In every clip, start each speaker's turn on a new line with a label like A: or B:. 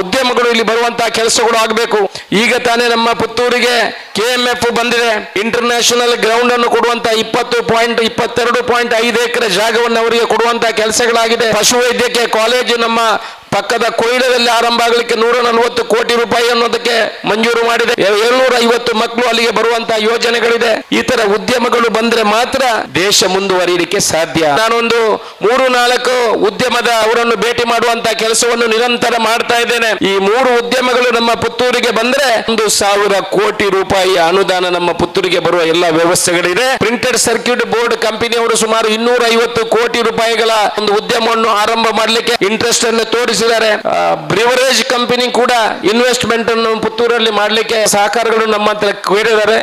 A: ಉದ್ಯಮಗಳು ಇಲ್ಲಿ ಬರುವಂತಹ ಕೆಲಸಗಳು ಆಗಬೇಕು. ಈಗ ತಾನೇ ನಮ್ಮ ಪುತ್ತೂರಿಗೆ ಕೆ ಎಂ ಎಫ್ ಬಂದಿದೆ. ಇಂಟರ್ನ್ಯಾಷನಲ್ ಗ್ರೌಂಡ್ ಅನ್ನು ಕೊಡುವಂತ ಇಪ್ಪತ್ತು ಪಾಯಿಂಟ್ ಇಪ್ಪತ್ತೆರಡು ಪಾಯಿಂಟ್ ಐದು ಎಕರೆ ಜಾಗವನ್ನು ಅವರಿಗೆ ಕೊಡುವಂತ ಕೆಲಸಗಳಾಗಿದೆ. ಪಶುವೈದ್ಯಕೀಯ ಕಾಲೇಜು ನಮ್ಮ ಪಕ್ಕದ ಕೊಯ್ಲದಲ್ಲಿ ಆರಂಭ ಆಗಲಿಕ್ಕೆ ನೂರ ನಲವತ್ತು ಕೋಟಿ ರೂಪಾಯಿ ಅನ್ನೋದಕ್ಕೆ ಮಂಜೂರು ಮಾಡಿದೆ. ಏಳ್ನೂರ ಐವತ್ತು ಮಕ್ಕಳು ಅಲ್ಲಿಗೆ ಬರುವಂತಹ ಯೋಜನೆಗಳಿದೆ. ಈ ತರ ಉದ್ಯಮಗಳು ಬಂದ್ರೆ ಮಾತ್ರ ದೇಶ ಮುಂದುವರಿಯಲಿಕ್ಕೆ ಸಾಧ್ಯ. ನಾನೊಂದು ಮೂರು ನಾಲ್ಕು ಉದ್ಯಮದ ಅವರನ್ನು ಭೇಟಿ ಮಾಡುವಂತಹ ಕೆಲಸವನ್ನು ನಿರಂತರ ಮಾಡ್ತಾ ಇದ್ದೇನೆ. ಈ ಮೂರು ಉದ್ಯಮಗಳು ನಮ್ಮ ಪುತ್ತೂರಿಗೆ ಬಂದ್ರೆ ಒಂದು ಸಾವಿರ ಕೋಟಿ ರೂಪಾಯಿ ಅನುದಾನ ನಮ್ಮ ಪುತ್ತೂರಿಗೆ ಬರುವ ಎಲ್ಲ ವ್ಯವಸ್ಥೆಗಳಿದೆ. ಪ್ರಿಂಟೆಡ್ ಸರ್ಕ್ಯೂಟ್ ಬೋರ್ಡ್ ಕಂಪನಿಯವರು ಸುಮಾರು ಇನ್ನೂರ ಐವತ್ತು ಕೋಟಿ ರೂಪಾಯಿಗಳ ಒಂದು ಉದ್ಯಮವನ್ನು ಆರಂಭ ಮಾಡಲಿಕ್ಕೆ ಇಂಟ್ರೆಸ್ಟ್ ಅನ್ನು ತೋರಿಸಿದ್ದಾರೆ. ಬ್ರಿವರೇಜ್ ಕಂಪನಿ ಕೂಡ ಇನ್ವೆಸ್ಟ್ಮೆಂಟ್ ಅನ್ನು ಪುತ್ತೂರಲ್ಲಿ ಮಾಡಲಿಕ್ಕೆ ಸಹಕಾರಗಳು ನಮ್ಮ ಹತ್ರ ಕೇಳಿದ್ದಾರೆ.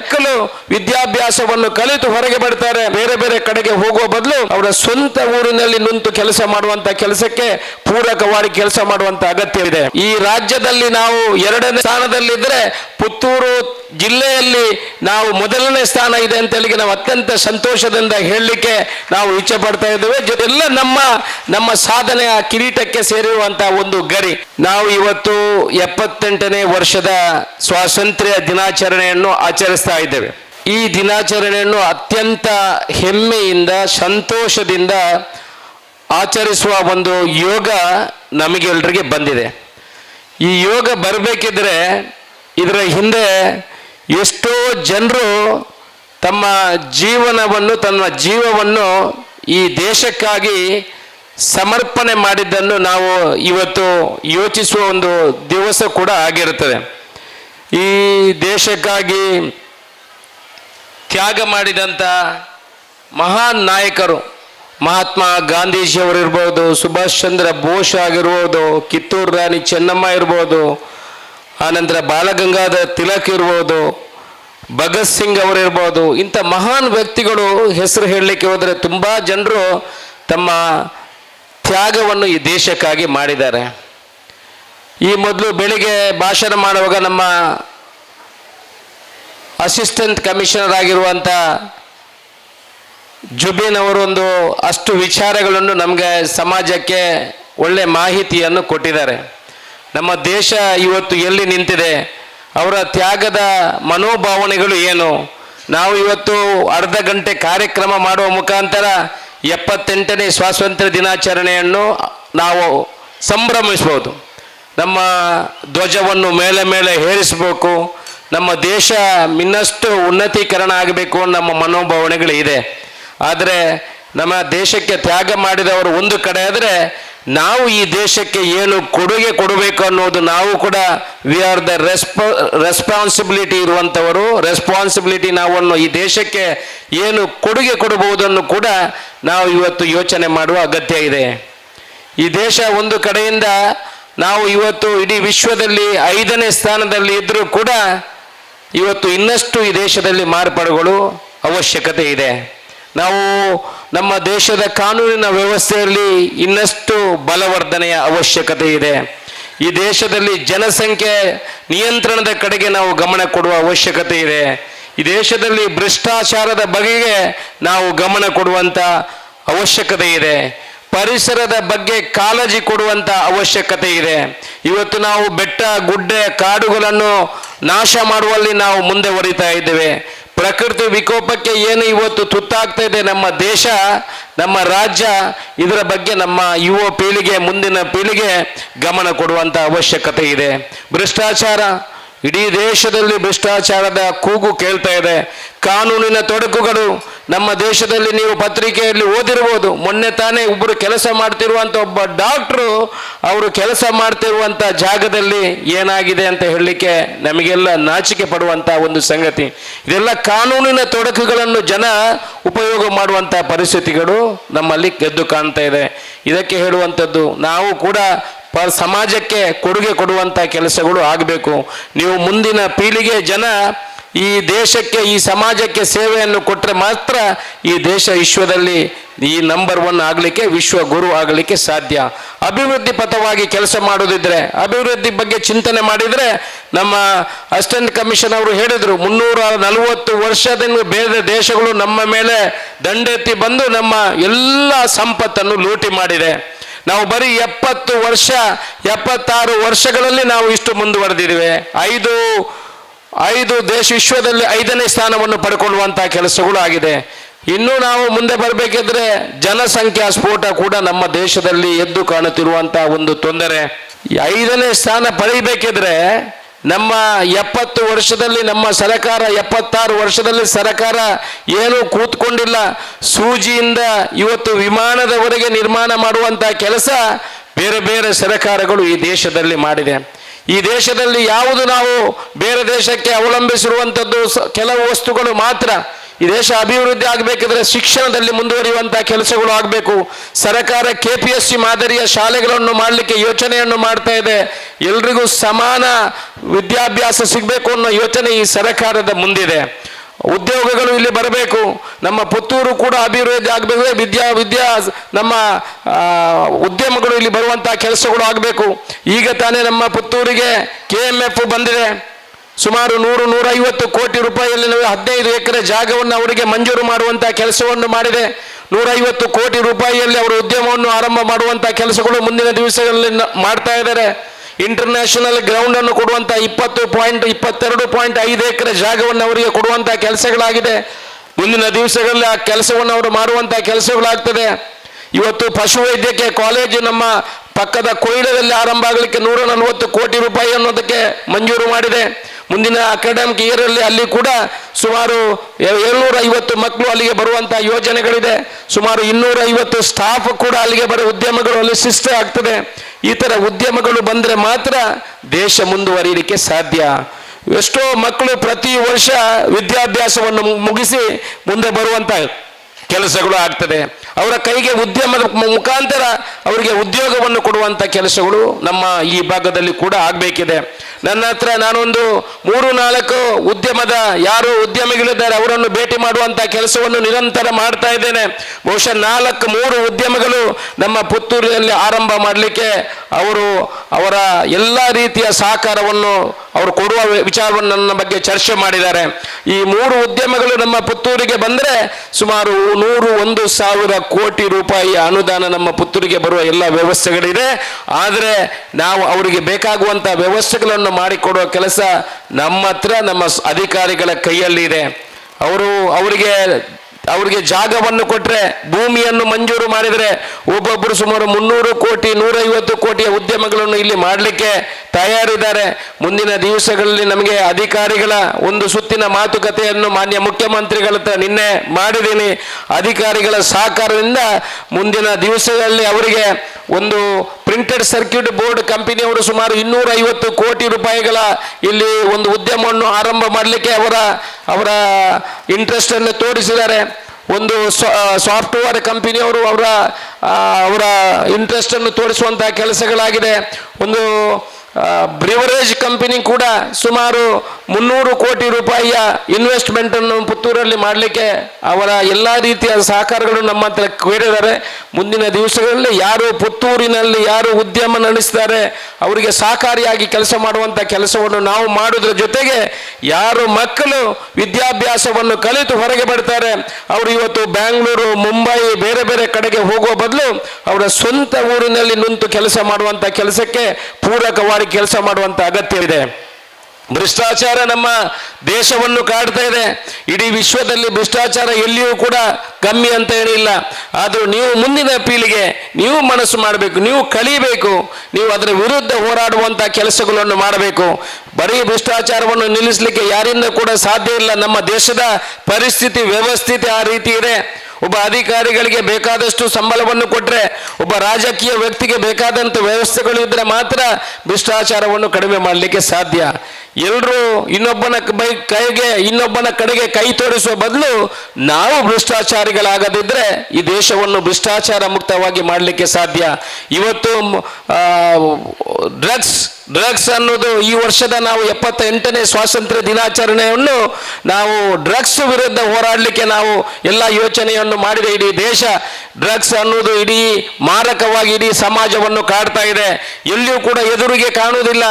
A: ವಿದ್ಯಾಭ್ಯಾಸವನ್ನು ಕಲಿತು ಹೊರಗೆ ಬರ್ತಾರೆ ಬೇರೆ ಬೇರೆ ಕಡೆಗೆ ಹೋಗುವ ಬದಲು ಅವರ ಸ್ವಂತ ಊರಿನಲ್ಲಿ ನಿಂತು ಕೆಲಸ ಮಾಡುವಂತ ಕೆಲಸಕ್ಕೆ ಪೂರಕವಾಗಿ ಕೆಲಸ ಮಾಡುವಂತ ಅಗತ್ಯವಿದೆ. ಈ ರಾಜ್ಯದಲ್ಲಿ ನಾವು ಎರಡನೇ ಸ್ಥಾನದಲ್ಲಿದ್ದರೆ ಪುತ್ತೂರು ಜಿಲ್ಲೆಯಲ್ಲಿ ನಾವು ಮೊದಲನೇ ಸ್ಥಾನ ಇದೆ ಅಂತ ಹೇಳಿ ನಾವು ಅತ್ಯಂತ ಸಂತೋಷದಿಂದ ಹೇಳಲಿಕ್ಕೆ ನಾವು ಇಚ್ಛೆ ಪಡ್ತಾ ಇದ್ದೇವೆ. ಜೊತೆಲ್ಲ ನಮ್ಮ ನಮ್ಮ ಸಾಧನೆಯ ಕಿರೀಟಕ್ಕೆ ಸೇರಿರುವಂತಹ ಒಂದು ಗರಿ ನಾವು ಇವತ್ತು ಎಪ್ಪತ್ತೆಂಟನೇ ವರ್ಷದ ಸ್ವಾತಂತ್ರ್ಯ ದಿನಾಚರಣೆಯನ್ನು ಆಚರಿಸ್ತಾ ಇದ್ದೇವೆ. ಈ ದಿನಾಚರಣೆಯನ್ನು ಅತ್ಯಂತ ಹೆಮ್ಮೆಯಿಂದ, ಸಂತೋಷದಿಂದ ಆಚರಿಸುವ ಒಂದು ಯೋಗ ನಮಗೆಲ್ಲರಿಗೆ ಬಂದಿದೆ. ಈ ಯೋಗ ಬರಬೇಕಿದ್ರೆ ಇದರ ಹಿಂದೆ ಎಷ್ಟೋ ಜನರು ತಮ್ಮ ಜೀವನವನ್ನು ತನ್ನ ಜೀವವನ್ನು ಈ ದೇಶಕ್ಕಾಗಿ ಸಮರ್ಪಣೆ ಮಾಡಿದ್ದನ್ನು ನಾವು ಇವತ್ತು ಯೋಚಿಸುವ ಒಂದು ದಿವಸ ಕೂಡ ಆಗಿರುತ್ತದೆ. ಈ ದೇಶಕ್ಕಾಗಿ ತ್ಯಾಗ ಮಾಡಿದಂಥ ಮಹಾನ್ ನಾಯಕರು ಮಹಾತ್ಮ ಗಾಂಧೀಜಿಯವರು ಇರ್ಬೋದು ಸುಭಾಷ್ ಚಂದ್ರ ಬೋಸ್ ಆಗಿರ್ಬೋದು, ಕಿತ್ತೂರು ರಾಣಿ ಚೆನ್ನಮ್ಮ ಇರ್ಬೋದು ಆನಂತರ ಬಾಲಗಂಗಾಧರ ತಿಲಕ್ ಇರ್ಬೋದು, ಭಗತ್ ಸಿಂಗ್ ಅವರಿರ್ಬೋದು ಇಂಥ ಮಹಾನ್ ವ್ಯಕ್ತಿಗಳು ಹೆಸರು ಹೇಳಲಿಕ್ಕೆ ಹೋದರೆ ತುಂಬ ಜನರು ತಮ್ಮ ತ್ಯಾಗವನ್ನು ಈ ದೇಶಕ್ಕಾಗಿ ಮಾಡಿದ್ದಾರೆ. ಈ ಮೊದಲು ಬೆಳಿಗ್ಗೆ ಭಾಷಣ ಮಾಡುವಾಗ ನಮ್ಮ ಅಸಿಸ್ಟೆಂಟ್ ಕಮಿಷನರ್ ಆಗಿರುವಂಥ ಜುಬೇನ್ ಅವರೊಂದು ಅಷ್ಟು ವಿಚಾರಗಳನ್ನು ನಮಗೆ ಸಮಾಜಕ್ಕೆ ಒಳ್ಳೆ ಮಾಹಿತಿಯನ್ನು ಕೊಟ್ಟಿದ್ದಾರೆ. ನಮ್ಮ ದೇಶ ಇವತ್ತು ಎಲ್ಲಿ ನಿಂತಿದೆ? ಅವರ ತ್ಯಾಗದ ಮನೋಭಾವನೆಗಳು ಏನು? ನಾವು ಇವತ್ತು ಅರ್ಧ ಗಂಟೆ ಕಾರ್ಯಕ್ರಮ ಮಾಡುವ ಮುಖಾಂತರ ಎಪ್ಪತ್ತೆಂಟನೇ ಸ್ವಾತಂತ್ರ್ಯ ದಿನಾಚರಣೆಯನ್ನು ನಾವು ಸಂಭ್ರಮಿಸ್ಬೋದು. ನಮ್ಮ ಧ್ವಜವನ್ನು ಮೇಲೆ ಮೇಲೆ ಹೇರಿಸಬೇಕು. ನಮ್ಮ ದೇಶ ಇನ್ನಷ್ಟು ಉನ್ನತೀಕರಣ ಆಗಬೇಕು ನಮ್ಮ ಮನೋಭಾವನೆಗಳು ಇದೆ. ಆದರೆ ನಮ್ಮ ದೇಶಕ್ಕೆ ತ್ಯಾಗ ಮಾಡಿದವರು ಒಂದು ಕಡೆ ಆದರೆ ನಾವು ಈ ದೇಶಕ್ಕೆ ಏನು ಕೊಡುಗೆ ಕೊಡಬೇಕು ಅನ್ನೋದು ನಾವು ಕೂಡ ವಿ ಆರ್ ದ ರೆಸ್ಪ ರೆಸ್ಪಾನ್ಸಿಬಿಲಿಟಿ ಇರುವಂಥವರು. ರೆಸ್ಪಾನ್ಸಿಬಿಲಿಟಿ ನಾವನ್ನು ಈ ದೇಶಕ್ಕೆ ಏನು ಕೊಡುಗೆ ಕೊಡಬಹುದನ್ನು ಕೂಡ ನಾವು ಇವತ್ತು ಯೋಚನೆ ಮಾಡುವ ಅಗತ್ಯ ಇದೆ. ಈ ದೇಶ ಒಂದು ಕಡೆಯಿಂದ ನಾವು ಇವತ್ತು ಇಡೀ ವಿಶ್ವದಲ್ಲಿ ಐದನೇ ಸ್ಥಾನದಲ್ಲಿ ಇದ್ದರೂ ಕೂಡ ಇವತ್ತು ಇನ್ನಷ್ಟು ಈ ದೇಶದಲ್ಲಿ ಮಾರ್ಪಾಡುಗಳು ಅವಶ್ಯಕತೆ ಇದೆ. ನಾವು ನಮ್ಮ ದೇಶದ ಕಾನೂನಿನ ವ್ಯವಸ್ಥೆಯಲ್ಲಿ ಇನ್ನಷ್ಟು ಬಲವರ್ಧನೆಯ ಅವಶ್ಯಕತೆ ಇದೆ. ಈ ದೇಶದಲ್ಲಿ ಜನಸಂಖ್ಯೆ ನಿಯಂತ್ರಣದ ಕಡೆಗೆ ನಾವು ಗಮನ ಕೊಡುವ ಅವಶ್ಯಕತೆ ಇದೆ. ಈ ದೇಶದಲ್ಲಿ ಭ್ರಷ್ಟಾಚಾರದ ಬಗೆಗೆ ನಾವು ಗಮನ ಕೊಡುವಂಥ ಅವಶ್ಯಕತೆ ಇದೆ. ಪರಿಸರದ ಬಗ್ಗೆ ಕಾಳಜಿ ಕೊಡುವಂತ ಅವಶ್ಯಕತೆ ಇದೆ. ಇವತ್ತು ನಾವು ಬೆಟ್ಟ, ಗುಡ್ಡೆ, ಕಾಡುಗಳನ್ನು ನಾಶ ಮಾಡುವಲ್ಲಿ ನಾವು ಮುಂದೆ ಹೊರಿತಾ ಇದ್ದೇವೆ. ಪ್ರಕೃತಿ ವಿಕೋಪಕ್ಕೆ ಏನು ಇವತ್ತು ತುತ್ತಾಗ್ತಾ ಇದೆ ನಮ್ಮ ದೇಶ, ನಮ್ಮ ರಾಜ್ಯ, ಇದರ ಬಗ್ಗೆ ನಮ್ಮ ಯುವ ಪೀಳಿಗೆ, ಮುಂದಿನ ಪೀಳಿಗೆ ಗಮನ ಕೊಡುವಂತ ಅವಶ್ಯಕತೆ ಇದೆ. ಭ್ರಷ್ಟಾಚಾರ, ಇಡೀ ದೇಶದಲ್ಲಿ ಭ್ರಷ್ಟಾಚಾರದ ಕೂಗು ಕೇಳ್ತಾ ಇದೆ. ಕಾನೂನಿನ ತೊಡಕುಗಳು ನಮ್ಮ ದೇಶದಲ್ಲಿ ನೀವು ಪತ್ರಿಕೆಯಲ್ಲಿ ಓದಿರ್ಬೋದು. ಮೊನ್ನೆ ತಾನೇ ಒಬ್ಬರು ಕೆಲಸ ಮಾಡ್ತಿರುವಂಥ ಒಬ್ಬ ಡಾಕ್ಟ್ರು ಅವರು ಕೆಲಸ ಮಾಡ್ತಿರುವಂಥ ಜಾಗದಲ್ಲಿ ಏನಾಗಿದೆ ಅಂತ ಹೇಳಲಿಕ್ಕೆ ನಮಗೆಲ್ಲ ನಾಚಿಕೆ ಪಡುವಂಥ ಒಂದು ಸಂಗತಿ. ಇದೆಲ್ಲ ಕಾನೂನಿನ ತೊಡಕುಗಳನ್ನು ಜನ ಉಪಯೋಗ ಮಾಡುವಂಥ ಪರಿಸ್ಥಿತಿಗಳು ನಮ್ಮಲ್ಲಿ ಗೆದ್ದು ಕಾಣ್ತಾ ಇದೆ. ಇದಕ್ಕೆ ಹೇಳುವಂಥದ್ದು, ನಾವು ಕೂಡ ಪ ಸಮಾಜಕ್ಕೆ ಕೊಡುಗೆ ಕೊಡುವಂಥ ಕೆಲಸಗಳು ಆಗಬೇಕು. ನೀವು ಮುಂದಿನ ಪೀಳಿಗೆ ಜನ ಈ ದೇಶಕ್ಕೆ, ಈ ಸಮಾಜಕ್ಕೆ ಸೇವೆಯನ್ನು ಕೊಟ್ಟರೆ ಮಾತ್ರ ಈ ದೇಶ ವಿಶ್ವದಲ್ಲಿ ಈ ನಂಬರ್ ಒನ್ ಆಗಲಿಕ್ಕೆ, ವಿಶ್ವ ಗುರು ಆಗಲಿಕ್ಕೆ ಸಾಧ್ಯ. ಅಭಿವೃದ್ಧಿ ಪಥವಾಗಿ ಕೆಲಸ ಮಾಡೋದಿದ್ರೆ, ಅಭಿವೃದ್ಧಿ ಬಗ್ಗೆ ಚಿಂತನೆ ಮಾಡಿದರೆ, ನಮ್ಮ ಅಸಿಸ್ಟೆಂಟ್ ಕಮಿಷನ್ ಅವರು ಹೇಳಿದರು, ಮುನ್ನೂರ ನಲವತ್ತು ವರ್ಷದಿಂದ ಬೇರೆ ದೇಶಗಳು ನಮ್ಮ ಮೇಲೆ ದಂಡೆತ್ತಿ ಬಂದು ನಮ್ಮ ಎಲ್ಲ ಸಂಪತ್ತನ್ನು ಲೂಟಿ ಮಾಡಿದೆ. ನಾವು ಬರೀ ಎಪ್ಪತ್ತು ವರ್ಷ, ಎಪ್ಪತ್ತಾರು ವರ್ಷಗಳಲ್ಲಿ ನಾವು ಇಷ್ಟು ಮುಂದುವರೆದಿದ್ದೇವೆ. ಐದು ಐದು ದೇಶ ವಿಶ್ವದಲ್ಲಿ ಐದನೇ ಸ್ಥಾನವನ್ನು ಪಡ್ಕೊಳ್ಳುವಂತಹ ಕೆಲಸಗಳು ಆಗಿದೆ. ಇನ್ನೂ ನಾವು ಮುಂದೆ ಬರಬೇಕಿದ್ರೆ ಜನಸಂಖ್ಯಾ ಸ್ಫೋಟ ಕೂಡ ನಮ್ಮ ದೇಶದಲ್ಲಿ ಎದ್ದು ಕಾಣುತ್ತಿರುವಂತಹ ಒಂದು ತೊಂದರೆ. ಐದನೇ ಸ್ಥಾನ ಪಡೆಯಬೇಕಿದ್ರೆ ನಮ್ಮ ಎಪ್ಪತ್ತು ವರ್ಷದಲ್ಲಿ ನಮ್ಮ ಸರಕಾರ, ಎಪ್ಪತ್ತಾರು ವರ್ಷದಲ್ಲಿ ಸರಕಾರ ಏನು ಕೂತ್ಕೊಂಡಿಲ್ಲ. ಸೂಜಿಯಿಂದ ಇವತ್ತು ವಿಮಾನದವರೆಗೆ ನಿರ್ಮಾಣ ಮಾಡುವಂತಹ ಕೆಲಸ ಬೇರೆ ಬೇರೆ ಸರಕಾರಗಳು ಈ ದೇಶದಲ್ಲಿ ಮಾಡಿದೆ. ಈ ದೇಶದಲ್ಲಿ ಯಾವುದು ನಾವು ಬೇರೆ ದೇಶಕ್ಕೆ ಅವಲಂಬಿಸಿರುವಂಥದ್ದು ಕೆಲವು ವಸ್ತುಗಳು ಮಾತ್ರ ಈ ದೇಶ ಅಭಿವೃದ್ಧಿ ಆಗಬೇಕಿದ್ರೆ ಶಿಕ್ಷಣದಲ್ಲಿ ಮುಂದುವರಿಯುವಂತಹ ಕೆಲಸಗಳು ಆಗಬೇಕು. ಸರ್ಕಾರ ಕೆ ಪಿ ಎಸ್ ಸಿ ಮಾದರಿಯ ಶಾಲೆಗಳನ್ನು ಮಾಡಲಿಕ್ಕೆ ಯೋಚನೆಯನ್ನು ಮಾಡ್ತಾ ಇದೆ. ಎಲ್ರಿಗೂ ಸಮಾನ ವಿದ್ಯಾಭ್ಯಾಸ ಸಿಗಬೇಕು ಅನ್ನೋ ಯೋಚನೆ ಈ ಸರ್ಕಾರದ ಮುಂದಿದೆ. ಉದ್ಯೋಗಗಳು ಇಲ್ಲಿ ಬರಬೇಕು. ನಮ್ಮ ಪುತ್ತೂರು ಕೂಡ ಅಭಿವೃದ್ಧಿ ಆಗಬೇಕು. ವಿದ್ಯಾ ವಿದ್ಯಾ, ನಮ್ಮ ಉದ್ಯಮಗಳು ಇಲ್ಲಿ ಬರುವಂತಹ ಕೆಲಸಗಳು ಆಗಬೇಕು. ಈಗ ತಾನೇ ನಮ್ಮ ಪುತ್ತೂರಿಗೆ ಕೆ ಎಂ ಎಫ್ ಬಂದಿದೆ. ಸುಮಾರು ನೂರು, ನೂರೈವತ್ತು ಕೋಟಿ ರೂಪಾಯಿಯಲ್ಲಿ ನಾವು ಹದಿನೈದು ಎಕರೆ ಜಾಗವನ್ನು ಅವರಿಗೆ ಮಂಜೂರು ಮಾಡುವಂತಹ ಕೆಲಸವನ್ನು ಮಾಡಿದೆ. ನೂರೈವತ್ತು ಕೋಟಿ ರೂಪಾಯಿಯಲ್ಲಿ ಅವರು ಉದ್ಯಮವನ್ನು ಆರಂಭ ಮಾಡುವಂತಹ ಕೆಲಸಗಳು ಮುಂದಿನ ದಿವಸಗಳಲ್ಲಿ ಮಾಡ್ತಾ ಇದ್ದಾರೆ. ಇಂಟರ್ನ್ಯಾಷನಲ್ ಗ್ರೌಂಡ್ ಅನ್ನು ಕೊಡುವಂತ ಇಪ್ಪತ್ತು ಪಾಯಿಂಟ್ ಇಪ್ಪತ್ತೆರಡು ಪಾಯಿಂಟ್ ಐದು ಎಕರೆ ಜಾಗವನ್ನು ಅವರಿಗೆ ಕೊಡುವಂತಹ ಕೆಲಸಗಳಾಗಿದೆ. ಮುಂದಿನ ದಿವಸಗಳಲ್ಲಿ ಆ ಕೆಲಸವನ್ನು ಅವರು ಮಾಡುವಂತಹ ಕೆಲಸಗಳಾಗ್ತದೆ. ಇವತ್ತು ಪಶುವೈದ್ಯಕೀಯ ಕಾಲೇಜು ನಮ್ಮ ಪಕ್ಕದ ಕೊಯ್ಲದಲ್ಲಿ ಆರಂಭ ಆಗಲಿಕ್ಕೆ ನೂರ ನಲವತ್ತು ಕೋಟಿ ರೂಪಾಯಿ ಅನ್ನೋದಕ್ಕೆ ಮಂಜೂರು ಮಾಡಿದೆ. ಮುಂದಿನ ಅಕಾಡೆಮಿಕ್ ಇಯರ್ ಅಲ್ಲಿ ಕೂಡ ಸುಮಾರು ಏಳ್ನೂರ ಐವತ್ತು ಮಕ್ಕಳು ಅಲ್ಲಿಗೆ ಬರುವಂತಹ ಯೋಜನೆಗಳಿದೆ. ಸುಮಾರು ಇನ್ನೂರ ಐವತ್ತು ಸ್ಟಾಫ್ ಕೂಡ ಅಲ್ಲಿಗೆ ಬರೋ ಉದ್ಯಮಗಳು ಅಲ್ಲಿ ಸೃಷ್ಟಿ ಆಗ್ತದೆ. ಈ ತರ ಉದ್ಯಮಗಳು ಬಂದ್ರೆ ಮಾತ್ರ ದೇಶ ಮುಂದುವರಿಯಲಿಕ್ಕೆ ಸಾಧ್ಯ. ಎಷ್ಟೋ ಮಕ್ಕಳು ಪ್ರತಿ ವರ್ಷ ವಿದ್ಯಾಭ್ಯಾಸವನ್ನು ಮುಗಿಸಿ ಮುಂದೆ ಬರುವಂತ ಕೆಲಸಗಳು ಆಗ್ತದೆ. ಅವರ ಕೈಗೆ ಉದ್ಯಮದ ಮುಖಾಂತರ ಅವರಿಗೆ ಉದ್ಯೋಗವನ್ನು ಕೊಡುವಂತ ಕೆಲಸಗಳು ನಮ್ಮ ಈ ಭಾಗದಲ್ಲಿ ಕೂಡ ಆಗಬೇಕಿದೆ. ನನ್ನ ಹತ್ರ ನಾನೊಂದು ಮೂರು, ನಾಲ್ಕು ಉದ್ಯಮದ ಯಾರು ಉದ್ಯಮಿಗಳಿದ್ದಾರೆ ಅವರನ್ನು ಭೇಟಿ ಮಾಡುವಂತ ಕೆಲಸವನ್ನು ನಿರಂತರ ಮಾಡ್ತಾ ಇದ್ದೇನೆ. ಬಹುಶಃ ನಾಲ್ಕು, ಮೂರು ಉದ್ಯಮಗಳು ನಮ್ಮ ಪುತ್ತೂರಿನಲ್ಲಿ ಆರಂಭ ಮಾಡಲಿಕ್ಕೆ ಅವರು ಅವರ ಎಲ್ಲ ರೀತಿಯ ಸಹಕಾರವನ್ನು ಅವರು ಕೊಡುವ ವಿಚಾರವನ್ನು ನನ್ನ ಬಗ್ಗೆ ಚರ್ಚೆ ಮಾಡಿದ್ದಾರೆ. ಈ ಮೂರು ಉದ್ಯಮಗಳು ನಮ್ಮ ಪುತ್ತೂರಿಗೆ ಬಂದರೆ ಸುಮಾರು ನೂರು, ಒಂದು ಸಾವಿರ ಕೋಟಿ ರೂಪಾಯಿ ಅನುದಾನ ನಮ್ಮ ಪುತ್ತೂರಿಗೆ ಬರುವ ಎಲ್ಲ ವ್ಯವಸ್ಥೆಗಳಿದೆ. ಆದರೆ ನಾವು ಅವರಿಗೆ ಬೇಕಾಗುವಂಥ ವ್ಯವಸ್ಥೆಗಳನ್ನು ಮಾಡಿಕೊಡುವ ಕೆಲಸ ನಮ್ಮ ಹತ್ರ ನಮ್ಮ ಅಧಿಕಾರಿಗಳ ಕೈಯಲ್ಲಿ ಇದೆ ಅವರು ಅವರಿಗೆ ಅವರಿಗೆ ಜಾಗವನ್ನು ಕೊಟ್ಟರೆ ಭೂಮಿಯನ್ನು ಮಂಜೂರು ಮಾಡಿದರೆ ಒಬ್ಬೊಬ್ಬರು ಸುಮಾರು ಮುನ್ನೂರು ಕೋಟಿ, ನೂರೈವತ್ತು ಕೋಟಿಯ ಉದ್ಯಮಗಳನ್ನು ಇಲ್ಲಿ ಮಾಡಲಿಕ್ಕೆ ತಯಾರಿದ್ದಾರೆ. ಮುಂದಿನ ದಿವಸಗಳಲ್ಲಿ ನಮಗೆ ಅಧಿಕಾರಿಗಳ ಒಂದು ಸುತ್ತಿನ ಮಾತುಕತೆಯನ್ನು ಮಾನ್ಯ ಮುಖ್ಯಮಂತ್ರಿಗಳ ಹತ್ರ ನಿನ್ನೆ ಮಾಡಿದ್ದೀನಿ. ಅಧಿಕಾರಿಗಳ ಸಹಕಾರದಿಂದ ಮುಂದಿನ ದಿವಸಗಳಲ್ಲಿ ಅವರಿಗೆ ಒಂದು ಪ್ರಿಂಟೆಡ್ ಸರ್ಕ್ಯೂಟ್ ಬೋರ್ಡ್ ಕಂಪನಿಯವರು ಸುಮಾರು ಇನ್ನೂರ ಐವತ್ತು ಕೋಟಿ ರೂಪಾಯಿಗಳ ಇಲ್ಲಿ ಒಂದು ಉದ್ಯಮವನ್ನು ಆರಂಭ ಮಾಡಲಿಕ್ಕೆ ಅವರ ಅವರ ಇಂಟ್ರೆಸ್ಟನ್ನು ತೋರಿಸಿದ್ದಾರೆ. ಒಂದು ಸಾಫ್ಟ್ವೇರ್ ಕಂಪನಿಯವರು ಅವರ ಅವರ ಇಂಟ್ರೆಸ್ಟನ್ನು ತೋರಿಸುವಂತಹ ಕೆಲಸಗಳಾಗಿದೆ. ಒಂದು ಬ್ರಿವರೇಜ್ ಕಂಪನಿ ಕೂಡ ಸುಮಾರು ಮುನ್ನೂರು ಕೋಟಿ ರೂಪಾಯಿಯ ಇನ್ವೆಸ್ಟ್ಮೆಂಟ್ ಅನ್ನು ಪುತ್ತೂರಲ್ಲಿ ಮಾಡಲಿಕ್ಕೆ ಅವರ ಎಲ್ಲ ರೀತಿಯ ಸಹಕಾರಗಳು ನಮ್ಮ ಹತ್ರ ಕೇಳಿದ್ದಾರೆ. ಮುಂದಿನ ದಿವಸಗಳಲ್ಲಿ ಯಾರು ಪುತ್ತೂರಿನಲ್ಲಿ ಯಾರು ಉದ್ಯಮ ನಡೆಸ್ತಾರೆ, ಅವರಿಗೆ ಸಹಕಾರಿಯಾಗಿ ಕೆಲಸ ಮಾಡುವಂಥ ಕೆಲಸವನ್ನು ನಾವು ಮಾಡೋದ್ರ ಜೊತೆಗೆ ಯಾರು ಮಕ್ಕಳು ವಿದ್ಯಾಭ್ಯಾಸವನ್ನು ಕಲಿತು ಹೊರಗೆ ಬರ್ತಾರೆ ಅವರು ಇವತ್ತು ಬ್ಯಾಂಗ್ಳೂರು, ಮುಂಬೈ, ಬೇರೆ ಬೇರೆ ಕಡೆಗೆ ಹೋಗುವ ಬದಲು ಅವರ ಸ್ವಂತ ಊರಿನಲ್ಲಿ ನಿಂತು ಕೆಲಸ ಮಾಡುವಂಥ ಕೆಲಸಕ್ಕೆ ಪೂರಕವಾಗಿ ಕೆಲಸ ಮಾಡುವಂಥ ಅಗತ್ಯವಿದೆ. ಭ್ರಷ್ಟಾಚಾರ ನಮ್ಮ ದೇಶವನ್ನು ಕಾಡ್ತಾ ಇದೆ. ಇಡೀ ವಿಶ್ವದಲ್ಲಿ ಭ್ರಷ್ಟಾಚಾರ ಎಲ್ಲಿಯೂ ಕೂಡ ಕಮ್ಮಿ ಅಂತ ಹೇಳಿಲ್ಲ ಆದರೂ ನೀವು ಮುಂದಿನ ಪೀಳಿಗೆ ನೀವು ಮನಸ್ಸು ಮಾಡಬೇಕು, ನೀವು ಕಲಿಬೇಕು ನೀವು ಅದರ ವಿರುದ್ಧ ಹೋರಾಡುವಂಥ ಕೆಲಸಗಳನ್ನು ಮಾಡಬೇಕು. ಬರೀ ಭ್ರಷ್ಟಾಚಾರವನ್ನು ನಿಲ್ಲಿಸಲಿಕ್ಕೆ ಯಾರಿಂದ ಕೂಡ ಸಾಧ್ಯ ಇಲ್ಲ. ನಮ್ಮ ದೇಶದ ಪರಿಸ್ಥಿತಿ, ವ್ಯವಸ್ಥಿತಿ ಆ ರೀತಿ ಇದೆ. ಒಬ್ಬ ಅಧಿಕಾರಿಗಳಿಗೆ ಬೇಕಾದಷ್ಟು ಸಂಬಳವನ್ನು ಕೊಟ್ಟರೆ ಒಬ್ಬ ರಾಜಕೀಯ ವ್ಯಕ್ತಿಗೆ ಬೇಕಾದಂಥ ವ್ಯವಸ್ಥೆಗಳು ಇದ್ದರೆ ಮಾತ್ರ ಭ್ರಷ್ಟಾಚಾರವನ್ನು ಕಡಿಮೆ ಮಾಡಲಿಕ್ಕೆ ಸಾಧ್ಯ. ಎಲ್ಲರೂ ಇನ್ನೊಬ್ಬನ ಬೈ ಕೈಗೆ, ಇನ್ನೊಬ್ಬನ ಕಡೆಗೆ ಕೈ ತೋರಿಸುವ ಬದಲು ನಾವು ಭ್ರಷ್ಟಾಚಾರಿಗಳಾಗದಿದ್ದರೆ ಈ ದೇಶವನ್ನು ಭ್ರಷ್ಟಾಚಾರ ಮುಕ್ತವಾಗಿ ಮಾಡಲಿಕ್ಕೆ ಸಾಧ್ಯ. ಇವತ್ತು ಡ್ರಗ್ಸ್ ಡ್ರಗ್ಸ್ ಅನ್ನೋದು ಈ ವರ್ಷದ ನಾವು ಎಪ್ಪತ್ತ ಎಂಟನೇ ಸ್ವಾತಂತ್ರ್ಯ ದಿನಾಚರಣೆಯನ್ನು ನಾವು ಡ್ರಗ್ಸ್ ವಿರುದ್ಧ ಹೋರಾಡಲಿಕ್ಕೆ ನಾವು ಎಲ್ಲ ಯೋಚನೆಯನ್ನು ಮಾಡಿದೆ. ಇಡೀ ದೇಶ ಡ್ರಗ್ಸ್ ಅನ್ನೋದು ಇಡೀ ಮಾರಕವಾಗಿ ಇಡೀ ಸಮಾಜವನ್ನು ಕಾಡ್ತಾ ಇದೆ. ಎಲ್ಲಿಯೂ ಕೂಡ ಎದುರಿಗೆ ಕಾಣುವುದಿಲ್ಲ.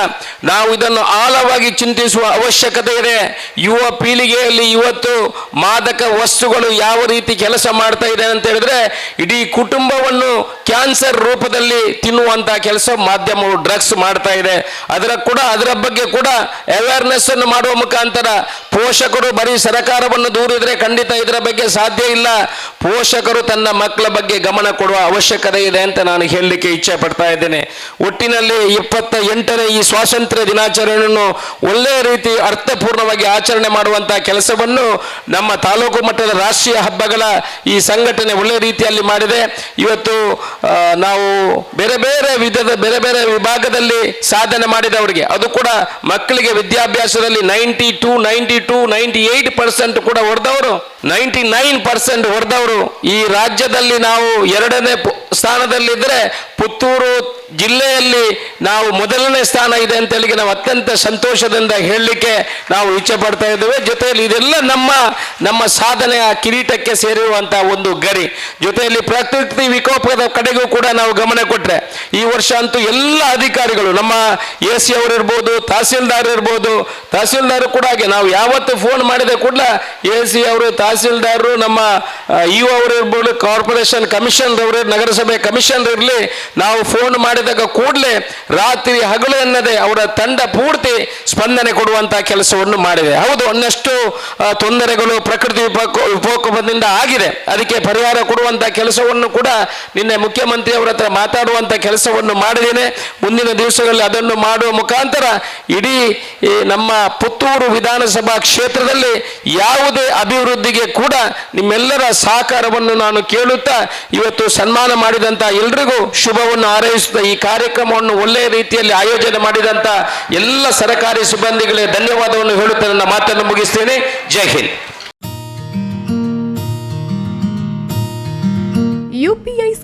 A: ನಾವು ಇದನ್ನು ಆಳವಾಗಿ ಚಿಂತಿಸುವ ಅವಶ್ಯಕತೆ ಇದೆ. ಯುವ ಪೀಳಿಗೆಯಲ್ಲಿ ಇವತ್ತು ಮಾದಕ ವಸ್ತುಗಳು ಯಾವ ರೀತಿ ಕೆಲಸ ಮಾಡ್ತಾ ಇದೆ ಅಂತ ಹೇಳಿದ್ರೆ, ಇಡೀ ಕುಟುಂಬವನ್ನು ಕ್ಯಾನ್ಸರ್ ರೂಪದಲ್ಲಿ ತಿನ್ನುವಂತ ಕೆಲಸ ಮಾಧ್ಯಮವು ಡ್ರಗ್ಸ್ ಮಾಡ್ತಾ ಇದೆ. ಅದರ ಕೂಡ, ಅದರ ಬಗ್ಗೆ ಕೂಡ ಅವೇರ್ನೆಸ್ ಅನ್ನು ಮಾಡುವ ಮುಖಾಂತರ ಪೋಷಕರು ಬರೀ ಸರಕಾರವನ್ನು ದೂರಿದ್ರೆ ಖಂಡಿತ ಇದರ ಬಗ್ಗೆ ಸಾಧ್ಯ ಇಲ್ಲ. ಪೋಷಕರು ತನ್ನ ಮಕ್ಕಳ ಬಗ್ಗೆ ಗಮನ ಕೊಡುವ ಅವಶ್ಯಕತೆ ಇದೆ ಅಂತ ನಾನು ಹೇಳಲಿಕ್ಕೆ ಇಚ್ಛೆ ಪಡ್ತಾ ಇದ್ದೇನೆ. ಒಟ್ಟಿನಲ್ಲಿ ಇಪ್ಪತ್ತ ಎಂಟನೇ ಈ ಸ್ವಾತಂತ್ರ್ಯ ದಿನಾಚರಣೆಯನ್ನು ಒಳ್ಳೆಯ ರೀತಿ ಅರ್ಥಪೂರ್ಣವಾಗಿ ಆಚರಣೆ ಮಾಡುವಂತಹ ಕೆಲಸವನ್ನು ನಮ್ಮ ತಾಲೂಕು ಮಟ್ಟದ ರಾಷ್ಟ್ರೀಯ ಹಬ್ಬಗಳ ಈ ಸಂಘಟನೆ ಒಳ್ಳೆಯ ರೀತಿಯಲ್ಲಿ ಮಾಡಿದೆ. ಇವತ್ತು ನಾವು ಬೇರೆ ಬೇರೆ ವಿಧದ ಬೇರೆ ಬೇರೆ ವಿಭಾಗದಲ್ಲಿ ಸಾಧನೆ ಮಾಡಿದವರಿಗೆ, ಅದು ಕೂಡ ಮಕ್ಕಳಿಗೆ ವಿದ್ಯಾಭ್ಯಾಸದಲ್ಲಿ ninety two ninety two ninety eight percent ಕೂಡ ಹೊಡೆದವರು ನೈಂಟಿ ನೈನ್ ಪರ್ಸೆಂಟ್ ಹೊಡೆದವರು. ಈ ರಾಜ್ಯದಲ್ಲಿ ನಾವು ಎರಡನೇ ಸ್ಥಾನದಲ್ಲಿದ್ದರೆ ಪುತ್ತೂರು ಜಿಲ್ಲೆಯಲ್ಲಿ ನಾವು ಮೊದಲನೇ ಸ್ಥಾನ ಇದೆ ಅಂತ ಹೇಳಿ ನಾವು ಅತ್ಯಂತ ಸಂತೋಷದಿಂದ ಹೇಳಲಿಕ್ಕೆ ನಾವು ಇಚ್ಛೆ ಪಡ್ತಾ ಇದ್ದೇವೆ. ಜೊತೆಯಲ್ಲಿ ಇದೆಲ್ಲ ನಮ್ಮ ನಮ್ಮ ಸಾಧನೆಯ ಕಿರೀಟಕ್ಕೆ ಸೇರಿರುವಂತಹ ಒಂದು ಗರಿ ಜೊತೆಯಲ್ಲಿ ಪ್ರಕೃತಿ ವಿಕೋಪದ ಕಡೆಗೂ ಕೂಡ ನಾವು ಗಮನ ಕೊಟ್ಟರೆ ಈ ವರ್ಷ ಅಂತೂ ಎಲ್ಲ ಅಧಿಕಾರಿಗಳು, ನಮ್ಮ ಎ ಸಿ ಅವರು ಇರ್ಬೋದು, ತಹಸೀಲ್ದಾರ್ ಇರ್ಬೋದು, ತಹಸೀಲ್ದಾರ್ ಕೂಡ ಹಾಗೆ, ನಾವು ಯಾವತ್ತು ಫೋನ್ ಮಾಡಿದ ಕೂಡ ಎ ಸಿ ಅವರು ತಹಸೀಲ್ದಾರರು ನಮ್ಮ ಇ ಅವರು ಇರ್ಬೋದು, ಕಾರ್ಪೊರೇಷನ್ ಕಮಿಷನ್ ಅವರು ನಗರಸಭೆ ಕಮಿಷನರ್ ಇರಲಿ, ನಾವು ಫೋನ್ ಮಾಡಿದಾಗ ಕೂಡಲೇ ರಾತ್ರಿ ಹಗಲು ಎನ್ನದೆ ಅವರ ತಂಡ ಪೂರ್ತಿ ಸ್ಪಂದನೆ ಕೊಡುವಂತಹ ಕೆಲಸವನ್ನು ಮಾಡಿದೆ. ಹೌದು ಒಂದಷ್ಟು ತೊಂದರೆಗಳು ಪ್ರಕೃತಿ ವಿಪಕ ವಿಕೋಪದಿಂದ ಆಗಿದೆ. ಅದಕ್ಕೆ ಪರಿಹಾರ ಕೊಡುವಂತಹ ಕೆಲಸವನ್ನು ಕೂಡ ನಿನ್ನೆ ಮುಖ್ಯಮಂತ್ರಿ ಅವರ ಹತ್ರ ಮಾತಾಡುವಂತ ಕೆಲಸವನ್ನು ಮಾಡಿದ್ದೇನೆ. ಮುಂದಿನ ದಿವಸಗಳಲ್ಲಿ ಅದನ್ನು ಮಾಡುವ ಮುಖಾಂತರ ಇಡೀ ನಮ್ಮ ಪುತ್ತೂರು ವಿಧಾನಸಭಾ ಕ್ಷೇತ್ರದಲ್ಲಿ ಯಾವುದೇ ಅಭಿವೃದ್ಧಿಗೆ ಕೂಡ ನಿಮ್ಮೆಲ್ಲರ ಸಹಕಾರವನ್ನು ನಾನು ಕೇಳುತ್ತಾ ಇವತ್ತು ಸನ್ಮಾನ ಮಾಡಿದಂತ ಎಲ್ರಿಗೂ ಶುಭವನ್ನು ಹಾರೈಸುತ್ತಾ ಈ ಕಾರ್ಯಕ್ರಮವನ್ನು ಒಳ್ಳೆಯ ರೀತಿಯಲ್ಲಿ ಆಯೋಜನೆ ಮಾಡಿದಂತ ಎಲ್ಲ ಸರ್ಕಾರಿ ಸಿಬ್ಬಂದಿಗಳಿಗೆ ಧನ್ಯವಾದವನ್ನು ಹೇಳುತ್ತಾ ನನ್ನ ಮಾತನ್ನು ಮುಗಿಸ್ತೇನೆ. ಜೈ ಹಿಂದ್.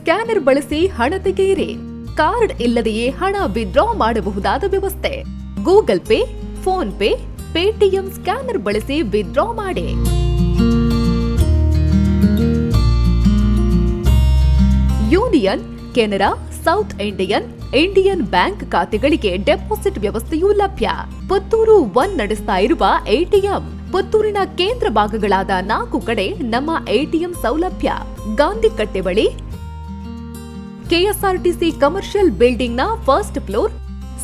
B: ಸ್ಕ್ಯಾನರ್ ಬಳಸಿ ಹಣ ತೆಗೆಯಿರಿ. ಕಾರ್ಡ್ ಇಲ್ಲದೆಯೇ ಹಣ ವಿಡ್ರಾ ಮಾಡಬಹುದಾದ ವ್ಯವಸ್ಥೆ. Google Pay, PhonePe, Paytm scanner ಬಳಸಿ ವಿಡ್ರಾ ಮಾಡಿ. Union Canara South Indian Indian Bank ಖಾತೆಗಳಿಗೆ ಡೆಪಾಸಿಟ್ ವ್ಯವಸ್ಥೆಯೂ ಲಭ್ಯ. ಪುತ್ತೂರು ಒನ್ ನಡೆಸ್ತಾ ಇರುವ ಎಟಿಎಂ ಪುತ್ತೂರಿನ ಕೇಂದ್ರ ಭಾಗಗಳಾದ ನಾಲ್ಕು ಕಡೆ ನಮ್ಮ ಎಟಿಎಂ ಸೌಲಭ್ಯ. ಗಾಂಧಿ ಕಟ್ಟೆ ಬಳಿ ಕೆಎಸ್ಆರ್ಟಿಸಿ ಕಮರ್ಷಿಯಲ್ ಬಿಲ್ಡಿಂಗ್ನ ಫಸ್ಟ್ ಫ್ಲೋರ್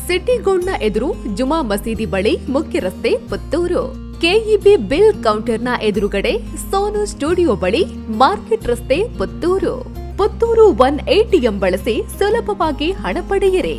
B: ಸಿಟಿ ಎದುರು ಜುಮಾ ಮಸೀದಿ ಬಳಿ ಮುಖ್ಯ ರಸ್ತೆ ಪುತ್ತೂರು. ಕೆಇಬಿ ಬಿಲ್ ಕೌಂಟರ್ನ ಎದುರುಗಡೆ ಸೋನು ಸ್ಟುಡಿಯೋ ಬಳಿ ಮಾರ್ಕೆಟ್ ರಸ್ತೆ ಪುತ್ತೂರು. ಪುತ್ತೂರು ಒನ್ ಎಟಿಎಂ ಬಳಸಿ ಸುಲಭವಾಗಿ ಹಣ ಪಡೆಯಿರಿ.